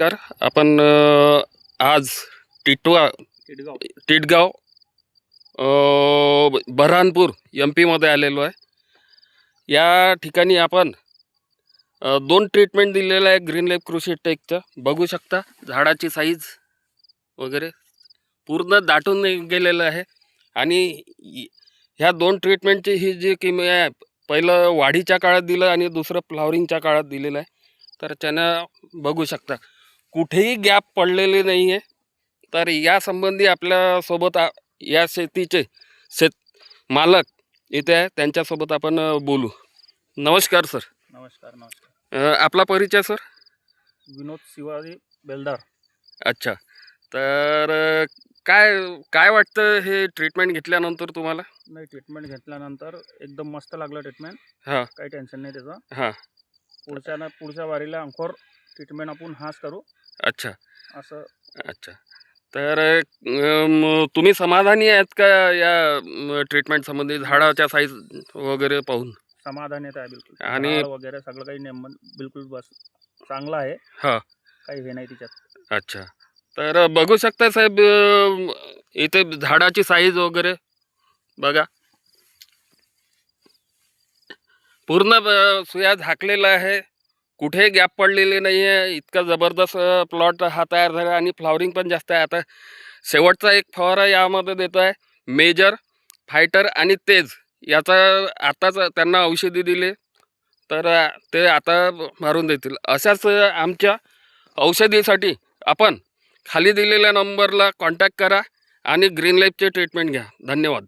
तर आपण आज टिटवा टिटगाव. बऱ्हाणपूर एम पीमध्ये आलेलो आहे. या ठिकाणी आपण दोन ट्रीटमेंट दिलेलं आहे ग्रीन लाईफ कृषी टेकचं बघू शकता झाडाची साईज वगैरे पूर्ण दाटून गेलेलं आहे. आणि ह्या दोन ट्रीटमेंटची ही जी किमी आहे पहिलं वाढीच्या काळात दिलं आणि दुसरं फ्लावरिंगच्या काळात दिलेलं आहे. तर त्यानं बघू शकता. कुठेही गॅप पडलेले नाही आहे तर यासंबंधी आपल्यासोबत आ- या शेतीचे शेत मालक इथे आहे. त्यांच्यासोबत आपण बोलू. नमस्कार सर. नमस्कार नमस्कार. अ, आपला परिचय सर? विनोद शिवाजी बेलदार. अच्छा. तर अ, काय काय वाटतं हे ट्रीटमेंट घेतल्यानंतर तुम्हाला? नाही ट्रीटमेंट घेतल्यानंतर एकदम मस्त लागलं ट्रीटमेंट हां. काही टेन्शन नाही त्याचं. हां. पुढच्या ना पुढच्या वारीला अंखोर ट्रीटमेंट आपण हाच करू. अच्छा. असं. अच्छा. तर तुम्ही समाधानी आहेत का या ट्रीटमेंट संबंधी झाडाच्या साईज वगैरे पाहून? समाधान येत आहे बिलकुल. आणि- वगैरे सगळं काही नेम बिलकुल बस चांगलं आहे. हां. काही हे नाही तिच्यात. अच्छा. तर बघू शकता साहेब इथे झाडाची साईज वगैरे बघा. पूर्ण अ, सुया झाकलेला आहे. कुठे गॅप पडलेले नाही आहे इतका जबरदस्त प्लॉट हा तयार झाला आणि फ्लॉवरिंग पण जास्त आहे. आता शेवटचा एक फवारा यामध्ये देतो आहे मेजर फायटर आणि तेज. याचा आताच त्यांना औषधी दिले. तर ते आता मारून देतील. अशाच आमच्या औषधीसाठी आपण खाली दिलेल्या नंबरला कॉन्टॅक्ट करा आणि ग्रीन लाईफचे ट्रीटमेंट घ्या. धन्यवाद.